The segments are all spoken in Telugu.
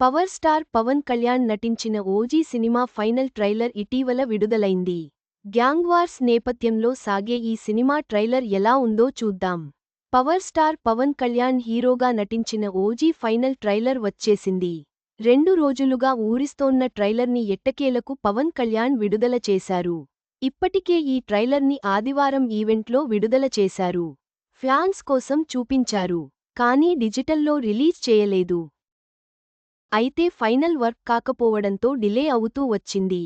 పవర్ స్టార్ పవన్ కళ్యాణ్ నటించిన ఓజీ సినిమా ఫైనల్ ట్రైలర్ ఇటీవల విడుదలైంది. గ్యాంగ్ వార్స్ నేపథ్యంలో సాగే ఈ సినిమా ట్రైలర్ ఎలా ఉందో చూద్దాం. పవర్ స్టార్ పవన్ కళ్యాణ్ హీరోగా నటించిన ఓజీ ఫైనల్ ట్రైలర్ వచ్చేసింది. రెండు రోజులుగా ఊరిస్తోన్న ట్రైలర్ని ఎట్టకేలకు పవన్ కళ్యాణ్ విడుదల చేశారు. ఇప్పటికే ఈ ట్రైలర్ని ఆదివారం ఈవెంట్లో విడుదల చేశారు. ఫ్యాన్స్ కోసం చూపించారు. కానీ డిజిటల్లో రిలీజ్ చేయలేదు. అయితే ఫైనల్ వర్క్ కాకపోవడంతో డిలే అవుతూ వచ్చింది.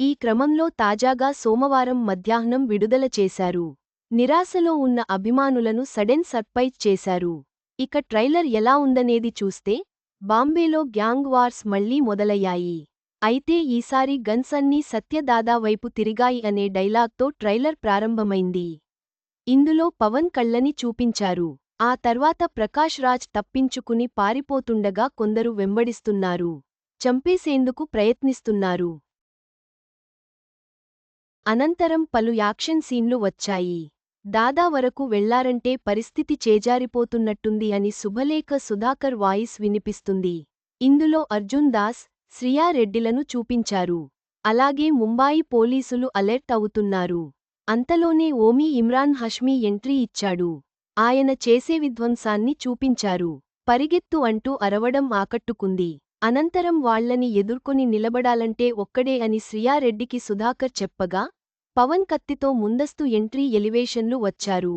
ఈ క్రమంలో తాజాగా సోమవారం మధ్యాహ్నం విడుదల చేశారు. నిరాశలో ఉన్న అభిమానులను సడెన్ సర్ప్రైజ్ చేశారు. ఇక ట్రైలర్ ఎలా ఉందనేది చూస్తే బాంబేలో గ్యాంగ్ వార్స్ మళ్ళీ మొదలయ్యాయి. అయితే ఈసారి గన్స్ అన్నీ సత్యదాదా వైపు తిరిగాయి అనే డైలాగ్తో ట్రైలర్ ప్రారంభమైంది. ఇందులో పవన్ కళ్ళని చూపించారు. ఆ తర్వాత ప్రకాష్ రాజ్ తప్పించుకుని పారిపోతుండగా కొందరు వెంబడిస్తున్నారు. చంపేసేందుకు ప్రయత్నిస్తున్నారు. అనంతరం పలు యాక్షన్ సీన్లు వచ్చాయి. దాదా వరకు వెళ్ళారంటే పరిస్థితి చేజారిపోతున్నట్టుంది అని శుభలేఖ సుధాకర్ వాయిస్ వినిపిస్తుంది. ఇందులో అర్జున్ దాస్ శ్రియా రెడ్డిలను చూపించారు. అలాగే ముంబాయి పోలీసులు అలర్ట్ అవుతున్నారు. అంతలోనే ఓమీ ఇమ్రాన్ హష్మీ ఎంట్రీ ఇచ్చాడు. ఆయన చేసే విధ్వంసాన్ని చూపించారు. పరిగెత్తు అంటూ అరవడం ఆకట్టుకుంది. అనంతరం వాళ్ళని ఎదుర్కొని నిలబడాలంటే ఒక్కడే అని శ్రియారెడ్డికి సుధాకర్ చెప్పగా పవన్ కత్తితో ముందస్తు ఎంట్రీ ఎలివేషన్లు వచ్చారు.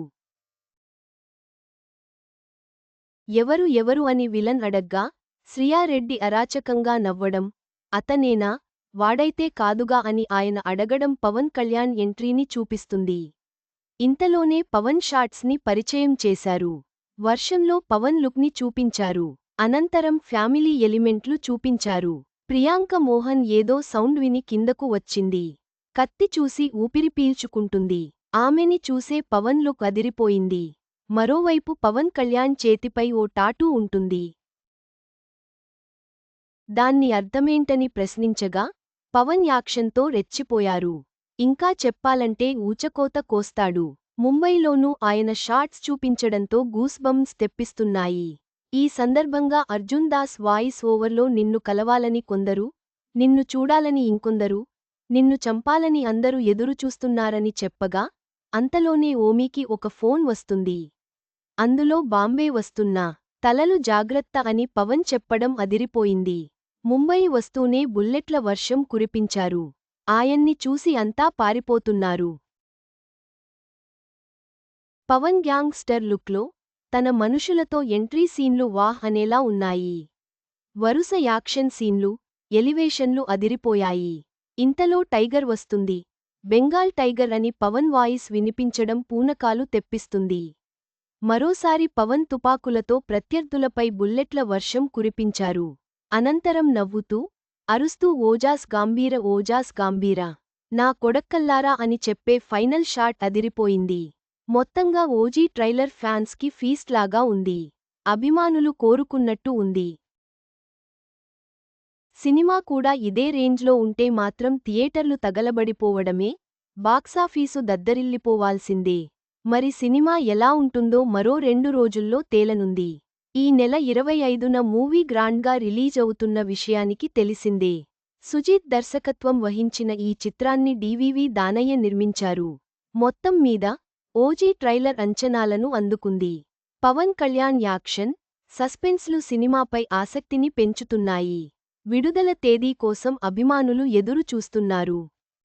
ఎవరు ఎవరు అని విలన్ అడగ్గా శ్రియారెడ్డి అరాచకంగా నవ్వడం అతనేనా వాడైతే కాదుగా అని ఆయన అడగడం పవన్ కళ్యాణ్ ఎంట్రీని చూపిస్తుంది. ఇంతలోనే పవన్ షాట్స్ని పరిచయం చేశారు. వర్షంలో పవన్ లుక్ని చూపించారు. అనంతరం ఫ్యామిలీ ఎలిమెంట్లు చూపించారు. ప్రియాంక మోహన్ ఏదో సౌండ్ విని కిందకు వచ్చింది. కత్తి చూసి ఊపిరి పీల్చుకుంటుంది. ఆమెని చూసే పవన్ లుక్ అదిరిపోయింది. మరోవైపు పవన్ కళ్యాణ్ చేతిపై ఓ టాటూ ఉంటుంది. దాన్ని అర్థమేంటని ప్రశ్నించగా పవన్ యాక్షన్తో రెచ్చిపోయారు. ఇంకా చెప్పాలంటే ఊచకోత కోస్తాడు. ముంబైలోనూ ఆయన షాట్స్ చూపించడంతో గూస్బంస్ తెప్పిస్తున్నాయి. ఈ సందర్భంగా అర్జున్ దాస్ వాయిస్ ఓవర్లో నిన్ను కలవాలని కొందరు నిన్ను చూడాలని ఇంకొందరు నిన్ను చంపాలని అందరూ ఎదురుచూస్తున్నారని చెప్పగా అంతలోనే ఓమీకి ఒక ఫోన్ వస్తుంది. అందులో బాంబే వస్తున్నా తలలు జాగ్రత్త అని పవన్ చెప్పడం అదిరిపోయింది. ముంబై వస్తూనే బుల్లెట్ల వర్షం కురిపించారు. ఆయన్ని చూసి అంతా పారిపోతున్నారు. పవన్ గ్యాంగ్స్టర్ లుక్లో తన మనుషులతో ఎంట్రీ సీన్లు వాహ్ అనేలా ఉన్నాయి. వరుస యాక్షన్ సీన్లు ఎలివేషన్లు అదిరిపోయాయి. ఇంతలో టైగర్ వస్తుంది. బెంగాల్ టైగర్ అని పవన్ వాయిస్ వినిపించడం పూనకాలు తెప్పిస్తుంది. మరోసారి పవన్ తుపాకులతో ప్రత్యర్థులపై బుల్లెట్ల వర్షం కురిపించారు. అనంతరం నవ్వుతూ అరుస్తూ ఓజాస్ గాంభీర ఓజాస్ గాంభీర నా కొడక్కల్లారా అని చెప్పే ఫైనల్ షాట్ అదిరిపోయింది. మొత్తంగా ఓజీ ట్రైలర్ ఫ్యాన్స్కి ఫీస్ట్ లాగా ఉంది. అభిమానులు కోరుకున్నట్టు ఉంది. సినిమా కూడా ఇదే రేంజ్లో ఉంటే మాత్రం థియేటర్లు తగలబడిపోవడమే బాక్సాఫీసు దద్దరిల్లిపోవాల్సిందే. మరి సినిమా ఎలా ఉంటుందో మరో రెండు రోజుల్లో తేలనుంది. ఈ నెల ఇరవై ఐదున మూవీ గ్రాండ్గా రిలీజ్ అవుతున్న విషయానికి తెలిసిందే. సుజీత్ దర్శకత్వం వహించిన ఈ చిత్రాన్ని డివివి దానయ్య నిర్మించారు. మొత్తం మీద ఓజీ ట్రైలర్ అంచనాలను అందుకుంది. పవన్ కళ్యాణ్ యాక్షన్ సస్పెన్స్లు సినిమాపై ఆసక్తిని పెంచుతున్నాయి. విడుదల తేదీ కోసం అభిమానులు ఎదురు చూస్తున్నారు